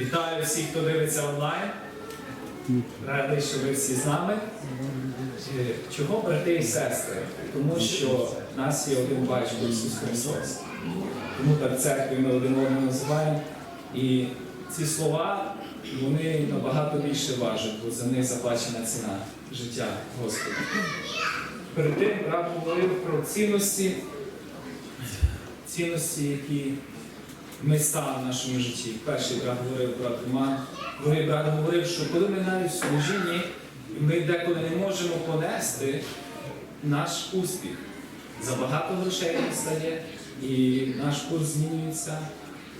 Вітаю всіх, хто дивиться онлайн. Радий, що ви всі з нами. Чого брати і сестри? Тому що в нас є один батько Ісус Христос. Тому так церкві ми один одного називаємо. І ці слова вони набагато більше важать, бо за них заплачена ціна життя Господа. Перед тим брат говорив про цінності, цінності, які ми стали в нашому житті. Перший брат говорив брат Роман. Другий брат говорив, що коли ми навіть в служінні, ми деколи не можемо понести наш успіх. Забагато грошей нам стає, і наш курс змінюється,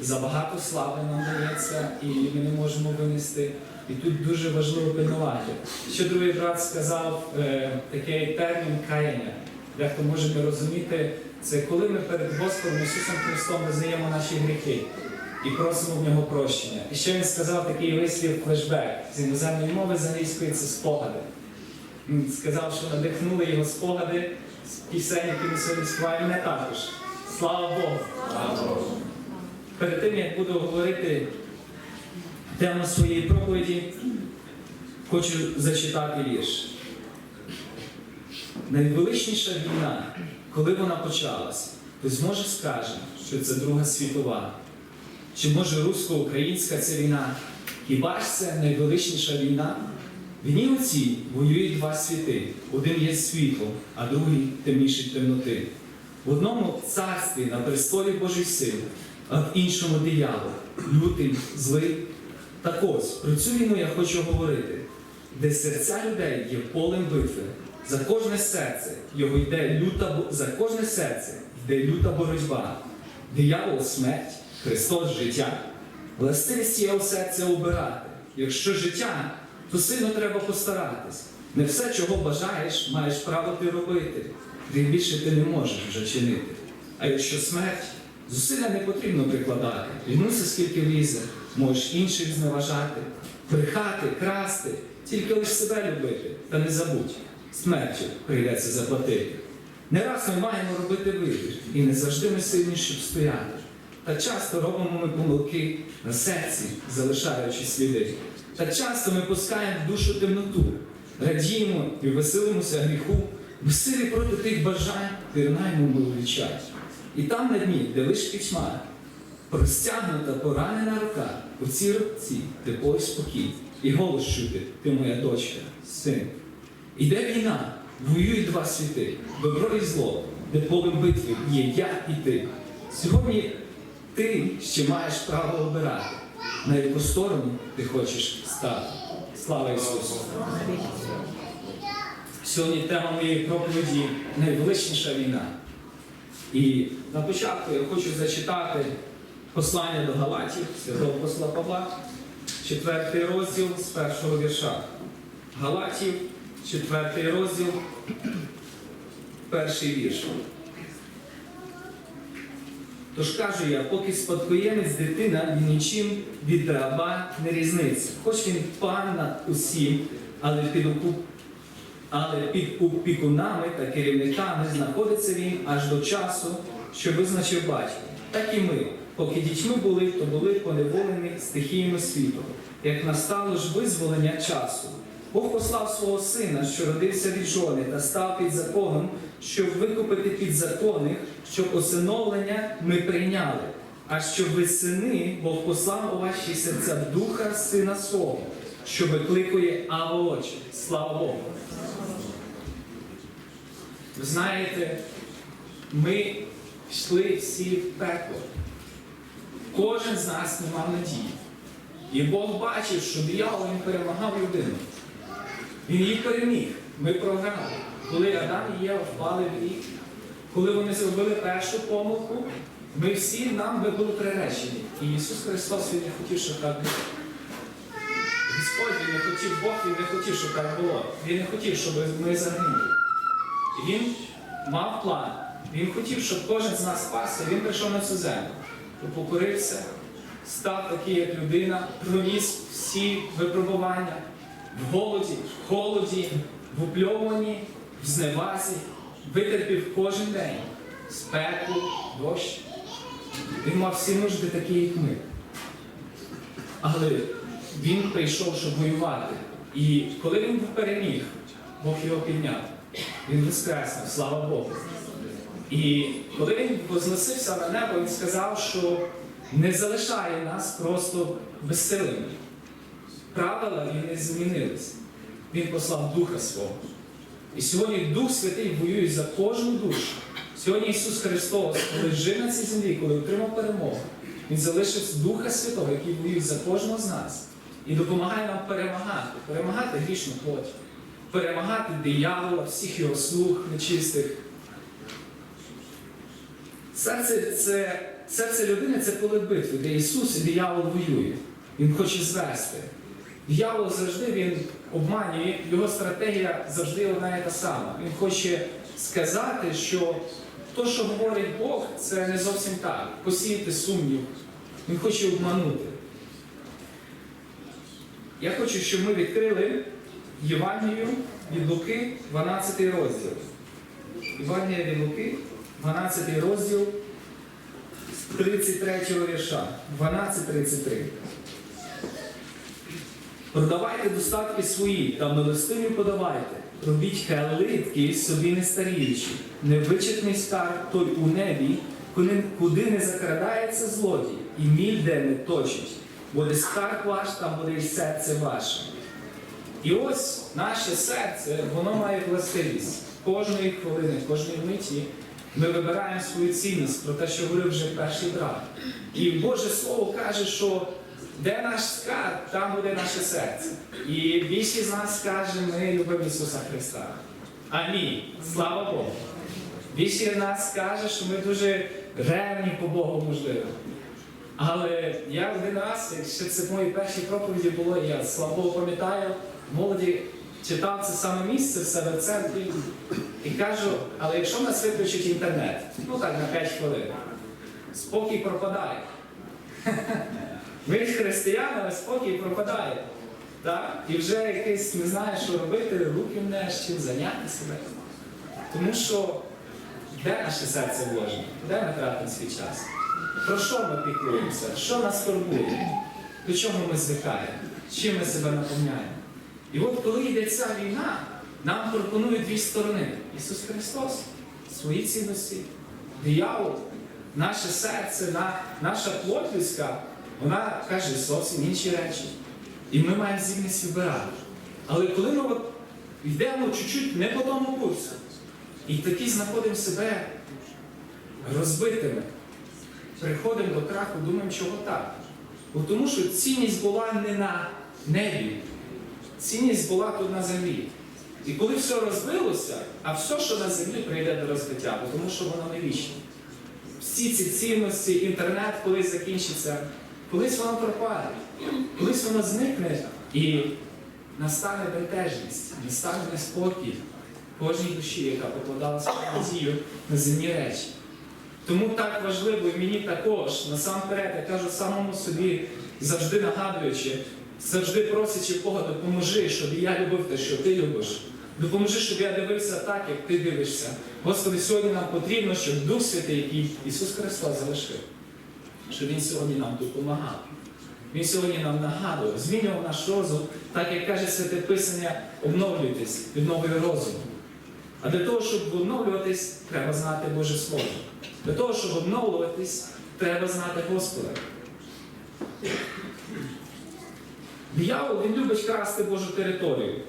забагато слави нам дається, і ми не можемо винести. І тут дуже важливо пильнувати. Ще другий брат сказав е, такий термін каяння. Дехто може не розуміти, це коли ми перед Господом Ісусом Христом визнаємо наші гріхи і просимо в нього прощення. І ще він сказав такий вислів флешбек з іноземної мови з англійської це спогади. Він сказав, що надихнули його спогади з пісень, які ми сьогодні співаємо, мене також. Слава Богу! Перед тим, як буду говорити тему своєї проповіді, хочу зачитати вірш. Найвеличніша війна, коли вона почалась, хтось може скаже, що це Друга світова. Чи може русско-українська це війна? Хіба ж це найвеличніша війна? В ній оцій воюють два світи. Один є світло, а другий темніший темноти. В одному царстві на престолі Божої сили, а в іншому диявол, лютий, злий. Так ось, про цю війну я хочу говорити, де серця людей є полем битви. За кожне серце його йде люта за кожне серце йде люта боротьба. Диявол смерть, Христос життя. Властивість усе це обирати. Якщо життя, то сильно треба постаратись. Не все, чого бажаєш, маєш право ти робити. Тим більше ти не можеш вже чинити. А якщо смерть, зусилля не потрібно прикладати. Лінуся скільки влізе, можеш інших зневажати, брехати, красти, тільки лиш себе любити. Та не забудь, смертю прийдеться заплатити. Не раз ми маємо робити вибір, і не завжди ми сильні, щоб стояти. Та часто робимо ми помилки на серці, залишаючи сліди. Та часто ми пускаємо в душу темноту, радіємо і веселимося гріху, в силі проти тих бажань пірнаємо ми у. І там на дні, де лиш пітьма, простягнута поранена рука, у цій руці тепло й спокій, і голос чути, ти моя дочка, син. Іде війна, воюють два світи, добро і зло, де полем битви є я і ти. Сьогодні ти ще маєш право обирати, на яку сторону ти хочеш стати. Слава Ісусу! Сьогодні тема моєї проповіді найвеличніша війна. І на початку я хочу зачитати послання до Галатів, святого посла Павла, четвертий розділ з першого вірша. Галатів, четвертий розділ, перший вірш. Тож кажу я, поки спадкоємець дитина, він нічим від раба не різниться. Хоч він пан над усім, але під оку- але під опікунами та керівниками знаходиться він аж до часу, що визначив батько. Так і ми, поки дітьми були, то були поневолені стихіями світу. Як настало ж визволення часу, Бог послав свого сина, що родився від жони та став під законом, щоб викупити підзаконних, щоб усиновлення ми прийняли. А щоб ви сини, Бог послав у ваші серця духа сина свого, що викликує Ава очі. Слава Богу! Ви знаєте, ми йшли всі в пекло. Кожен з нас не мав надії. І Бог бачив, що диявол він перемагав людину. Він її переміг. Ми програли. Коли Адам і Єва впали в гріх, коли вони зробили першу помилку, ми всі нам би були приречені. І Ісус Христос Він не хотів, щоб так було. Господь Він не хотів, Бог Він не хотів, щоб так було. Він не хотів, щоб ми загинули. Він мав план. Він хотів, щоб кожен з нас спасся. Він прийшов на цю землю, покорився, став такий, як людина, проніс всі випробування в голоді, в холоді, в упльовуванні, в зневазі, витерпів кожен день спеку, дощ. Він мав всі нужди такі, як ми. Але він прийшов, щоб воювати. І коли він переміг, Бог його підняв. Він воскреснув, слава Богу. І коли він возносився на небо, він сказав, що не залишає нас просто безсилими. Правила і не змінились. Він послав Духа Свого. І сьогодні Дух Святий воює за кожну душу. Сьогодні Ісус Христос, коли жив на цій землі, коли отримав перемогу, Він залишив Духа Святого, який воює за кожного з нас. І допомагає нам перемагати, перемагати грішну плоть, перемагати диявола, всіх його слуг нечистих. Серце, це, серце людини це поле битви, де Ісус і диявол воює. Він хоче звести. Диявол завжди він обманює, його стратегія завжди одна і та сама. Він хоче сказати, що то, що говорить Бог, це не зовсім так. Посіяти сумнів. Він хоче обманути. Я хочу, щоб ми відкрили Євангелію від Луки, 12 розділ. Євангелія від Луки, 12 розділ 33 вірша. 12.33. Продавайте достатки свої та милостиві подавайте. Робіть хелитки собі не старіючи. Невичетний скарб той у небі, куди не закрадається злодій, і міль де не точить. Бо де скарб ваш, там буде і серце ваше. І ось наше серце, воно має властивість. Кожної хвилини, кожної миті ми вибираємо свою цінність про те, що говорив вже перший брат. І Боже Слово каже, що де наш скарб, там буде наше серце. І більшість з нас каже, ми любимо Ісуса Христа. Амінь. Слава Богу. Більшість з нас каже, що ми дуже ревні по Богу, можливо. Але я один раз, якщо це в моїй першій проповіді було, я слава Богу пам'ятаю, молоді читав це саме місце в себе в центрі і кажу, але якщо нас виключить інтернет, ну так на 5 хвилин, спокій пропадає. Ми ж християни, але спокій пропадає. Так? І вже якийсь не знає, що робити, руки мнеш, чим зайняти себе. Тому що де наше серце вложено? Де ми тратимо свій час? Про що ми піклуємося? Що нас турбує? До чого ми звикаємо? Чим ми себе наповняємо? І от коли йде ця війна, нам пропонують дві сторони. Ісус Христос, свої цінності, диявол, наше серце, наша плоть людська, вона каже зовсім інші речі. І ми маємо здібність вибирати. Але коли ми от йдемо чуть-чуть не по тому курсу, і такі знаходимо себе розбитими, приходимо до краху, думаємо, чого так. Бо тому що цінність була не на небі, цінність була тут на землі. І коли все розбилося, а все, що на землі, прийде до розбиття, бо тому що воно не вічне. Всі ці цінності, інтернет колись закінчиться, колись воно пропаде, колись воно зникне і настане бентежність, настане неспокій кожній душі, яка покладала свою надію на земні речі. Тому так важливо і мені також, насамперед, я кажу самому собі, завжди нагадуючи, завжди просячи Бога, допоможи, щоб я любив те, що ти любиш. Допоможи, щоб я дивився так, як ти дивишся. Господи, сьогодні нам потрібно, щоб Дух Святий, який Ісус Христос залишив, щоб Він сьогодні нам допомагав. Він сьогодні нам нагадує, змінював наш розум, так як каже Святе Писання, обновлюйтесь, відновлює розум. А для того, щоб обновлюватись, треба знати Боже Слово. Для того, щоб обновлюватись, треба знати Господа. Диявол він любить красти Божу територію.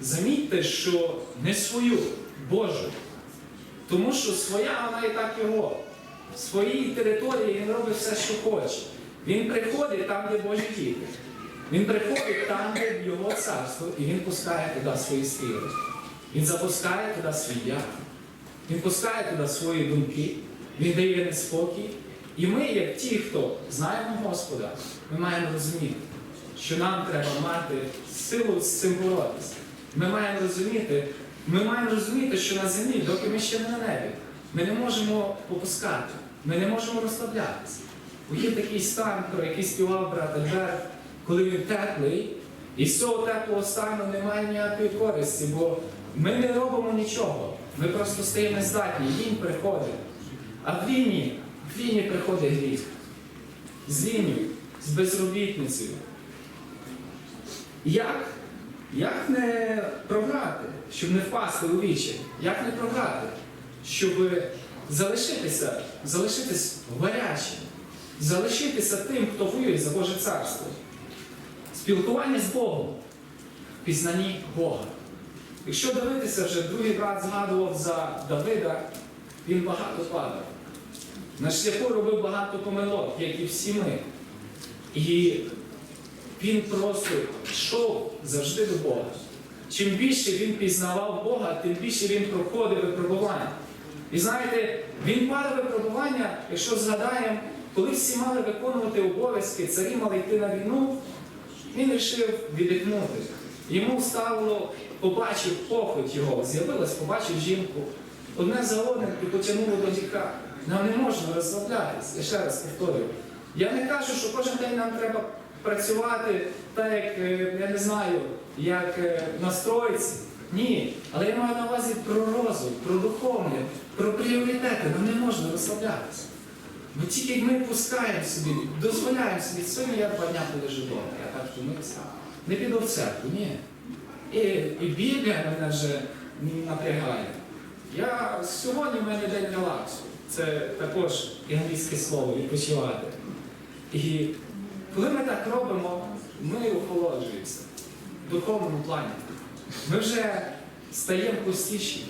Замітьте, що не свою, Божу. Тому що своя вона і так його. Своїй території він робить все, що хоче. Він приходить там, де Божі діти. Він приходить там, де його царство, і він пускає туди свої стріли. Він запускає туди свій яд. Він пускає туди свої думки, він дає неспокій. І ми, як ті, хто знаємо Господа, ми маємо розуміти, що нам треба мати силу з цим боротися. Ми маємо розуміти, ми маємо розуміти, що на землі, доки ми ще не на небі, ми не можемо попускати, ми не можемо розслаблятися. Бо є такий стан, про який співав брат Альберт, коли він теплий, і з цього теплого стану немає ніякої користі, бо ми не робимо нічого. Ми просто стаємо нездатні, він приходить. А в війні, в війні приходить гріх. З війною з безробітницею. Як, як не програти, щоб не впасти у вічі? Як не програти, щоб залишитися, залишитись гарячим, залишитися тим, хто воює за Боже царство? Спілкування з Богом, пізнанні Бога. Якщо дивитися, вже другий брат згадував за Давида, він багато падав. На шляху робив багато помилок, як і всі ми. І він просто йшов завжди до Бога. Чим більше він пізнавав Бога, тим більше він проходив випробування. І знаєте, він падав випробування, якщо згадаємо, коли всі мали виконувати обов'язки, царі мали йти на війну, він вирішив віддихнути. Йому стало, побачив похоть його, з'явилась, побачив жінку. Одне за одним і потягнуло до гріха. Нам не можна розслаблятись. Я ще раз повторюю. Я не кажу, що кожен день нам треба працювати так, як, е, я не знаю, як е, на стройці. Ні. Але я маю на увазі про розум, про духовне, про пріоритети. Нам не можна розслаблятися. Бо тільки ми пускаємо собі, дозволяємо собі, сьогодні я два дня полежу вдома, я так втомився. Не піду в церкву, ні. І, і Біблія мене вже напрягає. Я, сьогодні в мене день релаксу. Це також англійське слово відпочивати. І коли ми так робимо, ми охолоджуємося в духовному плані. Ми вже стаємо пустіші,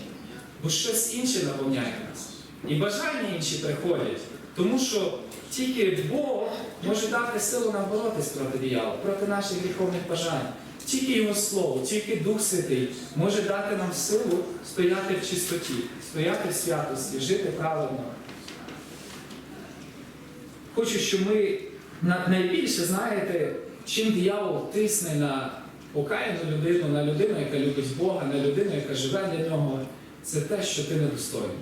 бо щось інше наповняє нас. І бажання інші приходять, тому що тільки Бог може дати силу нам боротись проти диявола, проти наших гріховних бажань. Тільки Його Слово, тільки Дух Святий може дати нам силу стояти в чистоті, стояти в святості, жити правильно. Хочу, щоб ми найбільше знаєте, чим диявол тисне на покаяну людину, на людину, яка любить Бога, на людину, яка живе для нього, це те, що ти недостойний.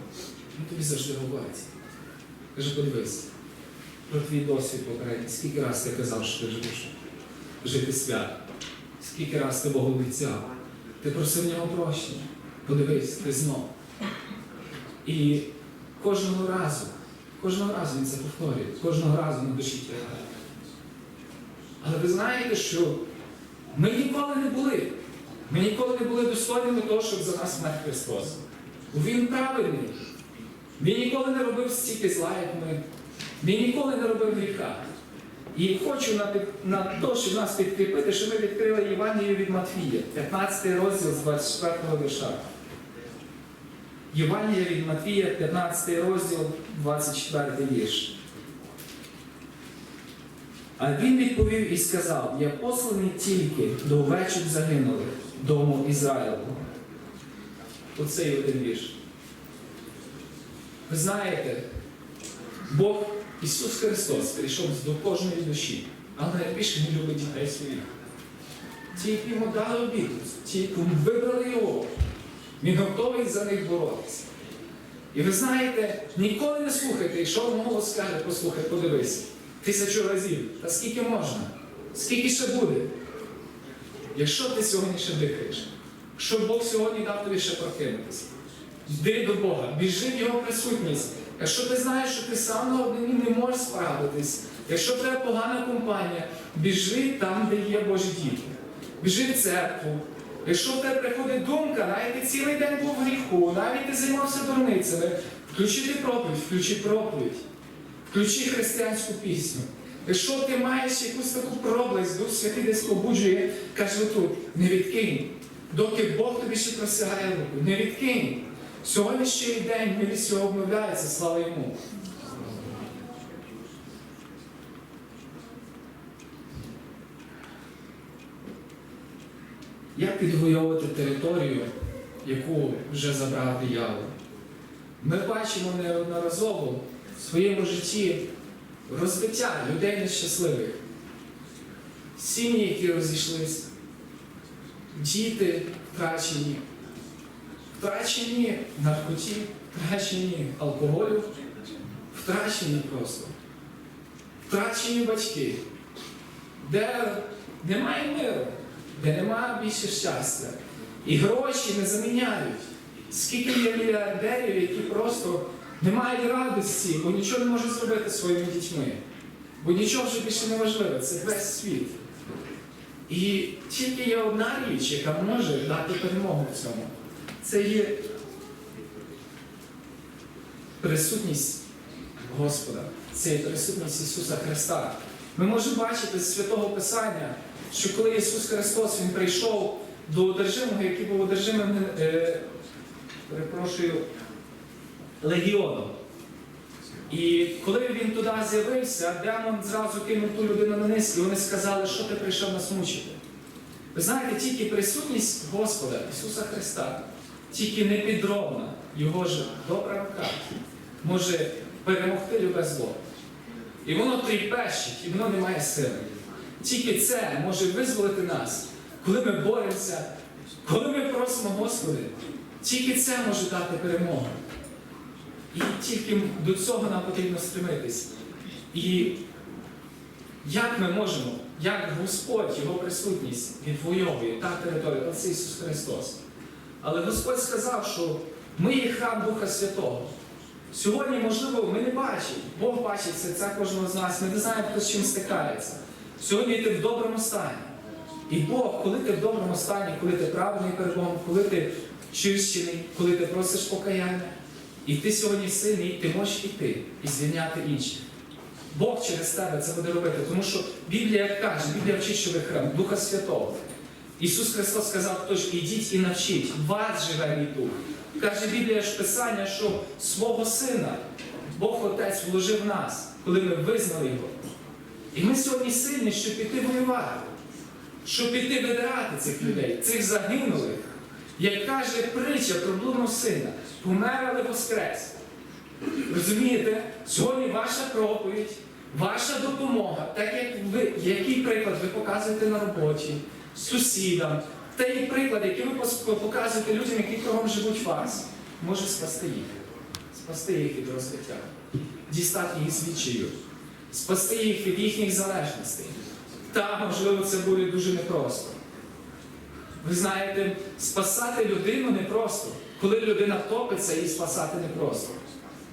Він тобі завжди говорить. Каже, подивись, про твій досвід попередній. Скільки раз ти казав, що ти живеш жити свято? Скільки раз ти Богу обіцяв? Ти просив нього прощення. Подивись, ти знов. І кожного разу, кожного разу він це повторює, кожного разу на душі тягає. Але ви знаєте, що ми ніколи не були. Ми ніколи не були достойними того, щоб за нас вмер Христос. Він правильний. Він ніколи не робив стільки зла, як ми. Він ніколи не робив гріха. І хочу на, на те, щоб нас підкріпити, що ми відкрили Євангелію від Матвія, 15 розділ з 24 вірша. Євангелія від Матвія, 15 розділ, 24 вірш. А він відповів і сказав: Я посланий тільки до овечок загинулих, дому Ізраїлу. Оцей один вірш. Ви знаєте, Бог Ісус Христос прийшов до кожної душі, але найбільше Він любить дітей своїх. Ті, які йому дали обітницю, ті, які вибрали його, він готовий за них боротися. І ви знаєте, ніколи не слухайте, якщо вам голос скаже, послухай, подивись, тисячу разів. Та скільки можна? Скільки ще буде? Якщо ти сьогодні ще дихаєш, якщо Бог сьогодні дав тобі ще прокинутися, йди до Бога, біжи в Його присутність. Якщо ти знаєш, що ти сам на однині не можеш справитись, якщо в тебе погана компанія, біжи там, де є Божі діти. Біжи в церкву. Якщо в тебе приходить думка, навіть ти цілий день був в гріху, навіть ти займався дурницями, включи ти проповідь, включи проповідь, включи християнську пісню. Якщо ти маєш якусь таку проблесть, Дух Святий десь побуджує, каже тут, не відкинь. Доки Бог тобі ще просягає руку, не відкинь. Сьогодні ще й день милість його обновляється, слава йому. Як підвоювати територію, яку вже забрав диявол? Ми бачимо неодноразово в своєму житті розбиття людей нещасливих, сім'ї, які розійшлися, діти втрачені, втрачені наркоті, втрачені алкоголю, втрачені просто, втрачені батьки, де немає миру, де немає більше щастя. І гроші не заміняють. Скільки є мільярдерів, які просто не мають радості, бо нічого не можуть зробити своїми дітьми. Бо нічого вже більше не важливо, це весь світ. І тільки є одна річ, яка може дати перемогу в цьому. Це є присутність Господа, це є присутність Ісуса Христа. Ми можемо бачити з Святого Писання, що коли Ісус Христос Він прийшов до одержимого, який був одержимим, е, перепрошую, легіоном. І коли він туди з'явився, демон зразу кинув ту людину на низ, і вони сказали, що ти прийшов нас мучити. Ви знаєте, тільки присутність Господа Ісуса Христа, тільки непідробна Його ж добра рука може перемогти любе зло. І воно тріпещить, і воно не має сили. Тільки це може визволити нас, коли ми боремося, коли ми просимо Господи, тільки це може дати перемогу. І тільки до цього нам потрібно стремитись. І як ми можемо, як Господь, Його присутність відвоює та територія, це Ісус Христос. Але Господь сказав, що ми є храм Духа Святого. Сьогодні, можливо, ми не бачимо. Бог бачить це, кожного з нас. Ми не знаємо, хто з чим стикається. Сьогодні ти в доброму стані. І Бог, коли ти в доброму стані, коли ти правильний перед Богом, коли ти чищений, коли ти просиш покаяння, і ти сьогодні сильний, ти можеш іти і звільняти інших. Бог через тебе це буде робити, тому що Біблія каже, Біблія вчить, що ви храм Духа Святого. Ісус Христос сказав, тож ідіть і навчіть, вас живе мій дух. Каже Біблія ж Писання, що свого Сина Бог Отець вложив в нас, коли ми визнали Його. І ми сьогодні сильні, щоб піти воювати, щоб піти видирати цих людей, цих загинулих. Як каже притча про блудного сина, помер, але воскрес. Розумієте, сьогодні ваша проповідь, ваша допомога, так як ви, який приклад ви показуєте на роботі, сусідам, той приклад, який ви показуєте людям, які кругом живуть вас, може спасти їх, спасти їх від розкриття, дістати їх з відчаю, спасти їх від їхніх залежностей. Та, можливо, це буде дуже непросто. Ви знаєте, спасати людину непросто. Коли людина втопиться, її спасати непросто.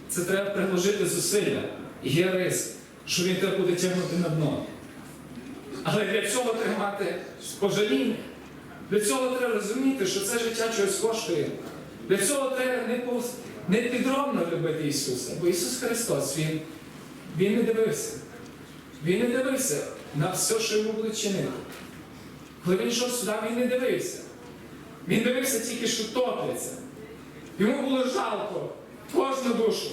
Це треба приложити зусилля. І є ризик, що він тебе буде тягнути на дно. Але для цього треба мати спожаління. Для цього треба розуміти, що це життя чогось коштує. Для цього треба не, пов... не підробно любити Ісуса. Бо Ісус Христос, Він, він не дивився. Він не дивився на все, що йому будуть чинити. Коли він йшов сюди, він не дивився. Він дивився тільки, що топляться. Йому було жалко кожну душу.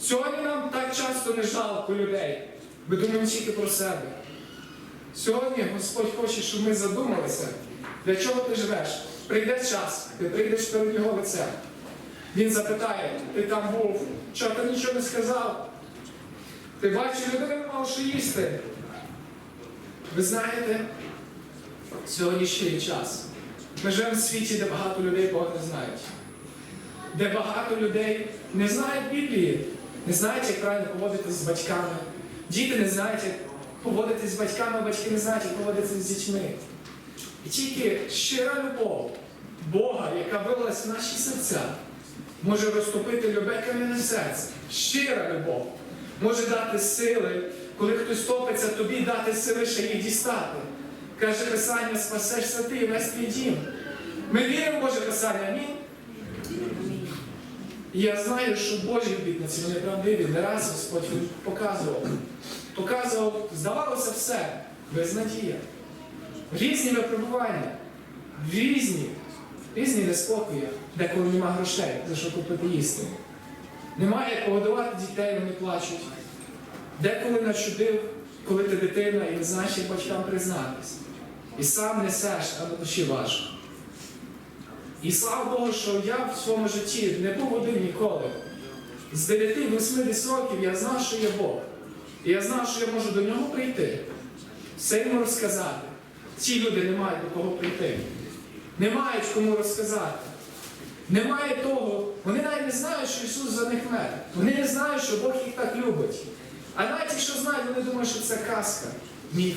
Сьогодні нам так часто не жалко людей. Ми думаємо тільки про себе. Сьогодні Господь хоче, щоб ми задумалися, для чого ти живеш. Прийде час, ти прийдеш перед його лицем. Він запитає, ти там був, що ти нічого не сказав? Ти бачив, людина мав що їсти. Ви знаєте, сьогодні ще є час. Ми живемо в світі, де багато людей Бога не знають. Де багато людей не знають Біблії, не знають, як правильно поводитись з батьками. Діти не знають, як поводитись з батьками, батьки не знають, як поводитись з дітьми. І тільки щира любов Бога, яка вилилась в наші серця, може розтопити любе кам'яне серце. Щира любов може дати сили, коли хтось топиться, тобі дати сили ще їх дістати. Каже Писання, спасешся ти, весь твій дім. Ми віримо в Боже Писання, амінь. Я знаю, що Божі обітниці вони правдиві. Не раз Господь показував. Показував, здавалося все, безнадія. Різні випробування, різні, різні неспокої, деколи нема грошей, за що купити їсти. Немає як погодувати дітей, вони плачуть. Деколи начудив, коли ти дитина і не знаєш, як батькам признатись. І сам несеш, а на душі важко. І слава Богу, що я в своєму житті не був один ніколи. З 9-8 років я знав, що є Бог. І я знав, що я можу до нього прийти, все йому розказати. Ці люди не мають до кого прийти. Не мають кому розказати. Немає того, вони навіть не знають, що Ісус за них мер. Вони не знають, що Бог їх так любить. А навіть якщо знають, вони думають, що це казка, міф.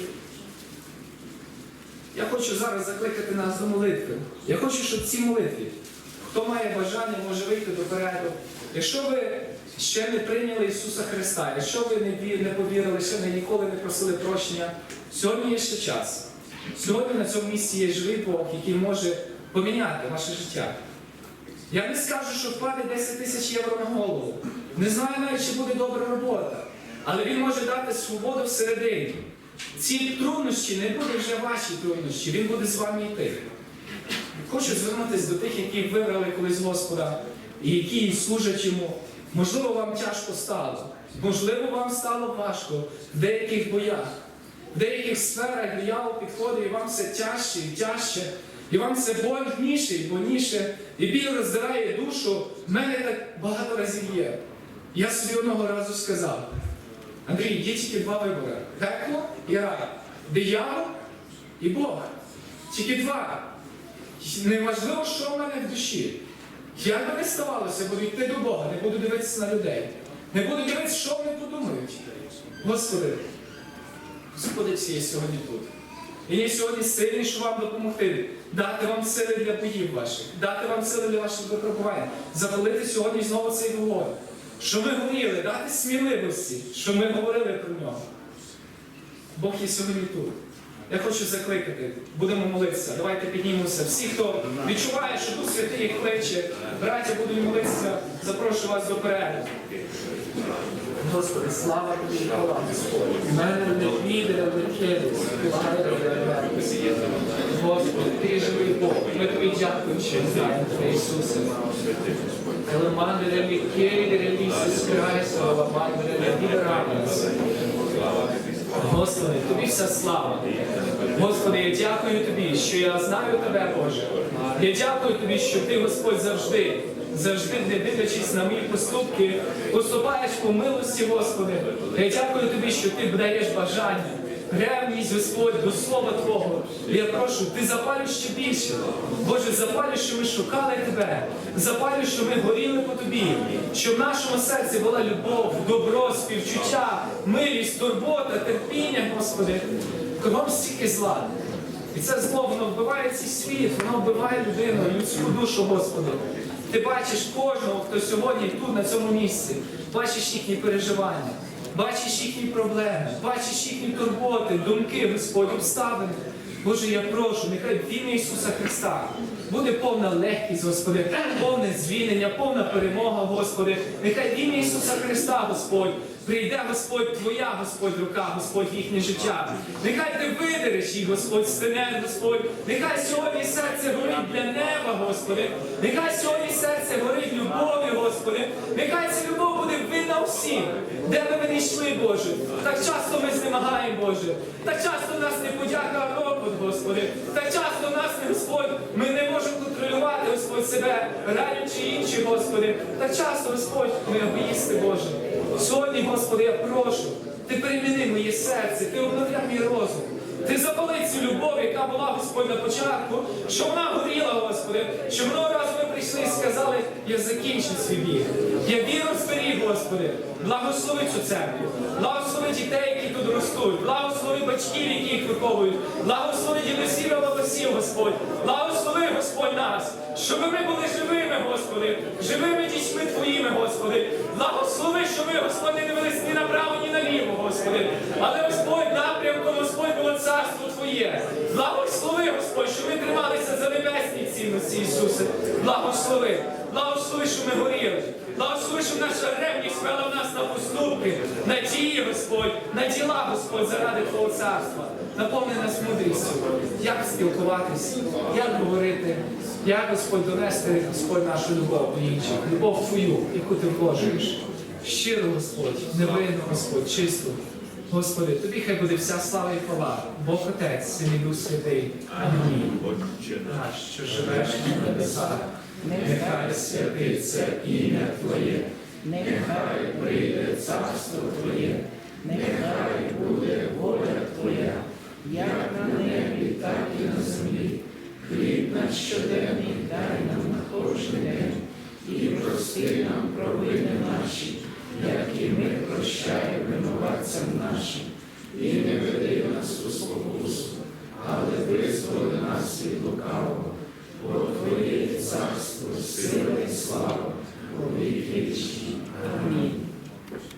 Я хочу зараз закликати нас до молитви. Я хочу, щоб ці молитві, хто має бажання, може вийти до переду. Якщо ви ще не прийняли Ісуса Христа, якщо ви не повірили, ще не ніколи не просили прощення, сьогодні є ще час. Сьогодні на цьому місці є живий Бог, який може поміняти ваше життя. Я не скажу, що впаде 10 тисяч євро на голову. Не знаю навіть, чи буде добра робота. Але він може дати свободу всередині. Ці труднощі не буде вже ваші труднощі, він буде з вами йти. Хочу звернутися до тих, які вибрали колись Господа і які служать йому. Можливо, вам тяжко стало, можливо, вам стало важко в деяких боях, в деяких сферах диявол підходить, і вам все тяжче і тяжче, і вам все больніше і больніше, і біль роздирає душу. В мене так багато разів є. Я собі одного разу сказав: Андрій, є тільки два вибори: пекло і рай, диявол і Бог. Тільки два. Неважливо, що в мене в душі. Як би не ставалося, буду йти до Бога, не буду дивитися на людей. Не буду дивитися, що вони подумають. Господи, Господи, всі є сьогодні тут. Він є сьогодні сильний, щоб вам допомогти, дати вам сили для боїв ваших, дати вам сили для ваших випробувань, запалити сьогодні знову цей вогонь. Що ми говорили, дати сміливості, що ми говорили про нього. Бог є сьогодні тут. Я хочу закликати, будемо молитися. Давайте піднімемося. Всі, хто відчуває, що Дух Святий їх кличе, браття будуть молитися, запрошую вас до перегляду. Господи, слава тобі, хвала, Господь. Мене не піде, не Господи, ти живий Бог. Ми тобі дякуємо, що знаємо Ісусе. Елемандре лікейдере лісис Христо, елемандре ліберамес. Господи, тобі вся слава. Господи, я дякую тобі, що я знаю тебе, Боже. Я дякую тобі, що ти, Господь, завжди, завжди, не дивлячись на мої поступки, поступаєш по милості, Господи. Я дякую тобі, що ти даєш бажання. Ревність, Господь, до Слова Твого. Я прошу, ти запалюй ще більше. Боже, запалюй, що ми шукали Тебе. Запалюй, що ми горіли по Тобі. Щоб в нашому серці була любов, добро, співчуття, милість, турбота, терпіння, Господи. Кругом стільки зла. І це зло, воно вбиває цей світ, воно вбиває людину, людську душу, Господи. Ти бачиш кожного, хто сьогодні тут, на цьому місці, бачиш їхні переживання, бачиш їхні проблеми, бачиш їхні турботи, думки, Господь, обставини. Боже, я прошу, нехай в ім'я Ісуса Христа буде повна легкість, Господи, повне звільнення, повна перемога, Господи. Нехай в ім'я Ісуса Христа, Господь, прийде Господь Твоя, Господь, рука, Господь, їхнє життя. Нехай ти видереш їх, Господь, стене, Господь. Нехай сьогодні серце горить для неба, Господи. Нехай сьогодні серце горить любов'ю, Господи. Нехай ця любов буде видна всім, де ми не йшли, Боже. Так часто ми знемагаємо, Боже. Так часто нас не подяка, а ропот, Господи. Так часто в нас Господь, ми не можемо контролювати, Господь, себе, ранючи інші, Господи. Та часто, Господь, ми обоїсти, Боже. Сьогодні, Господи, я прошу, Ти переміни моє серце, Ти обновляй мій розум. Ти запали цю любов, яка була, Господь, на початку, що вона горіла, Господи, що воно разу ми прийшли і сказали, я закінчив свій біг. Я віру зберіг, Господи. Благослови цю церкву, благослови дітей, які тут ростуть, благослови батьків, які їх виховують, благослови дідусів і бабусів, Господь, благослови, Господь, нас, щоб ми були живими, Господи, живими дітьми Твоїми, Господи. Благослови, щоб ми, Господи, не дивились ні направо, ні наліво, Господи. Але, Господь, напрямком, Господь, було царство Твоє. Благослови, Господь, щоб ми трималися за небесні цінності, Ісусе. Благослови, благослови, щоб ми горіли. Благослови, щоб наша ревність вела в нас на поступки, на дії, Господь, на діла, Господь, заради Твого царства. Наповни нас мудрістю, як спілкуватись, як говорити, як, Господь, донести, Господь, нашу любов до інших, любов Твою, яку Ти вложуєш. Щиро, Господь, невинно, Господь, чисто. Господи, Тобі хай буде вся слава і хвала, Бог Отець, Син і Дух Святий. Амінь. Наш, що живеш на небесах, нехай святиться ім'я Твоє, нехай прийде царство Твоє, нехай буде воля Твоя, як на небі, так і на землі. Хліб наш щоденний дай нам на кожен день, і прости нам провини наші, як і ми прощаємо винуватцям нашим, і не веди нас у спокусу, але визволи нас від лукавого, бо Твоє царство, сила і слава, у віки вічні. Амінь.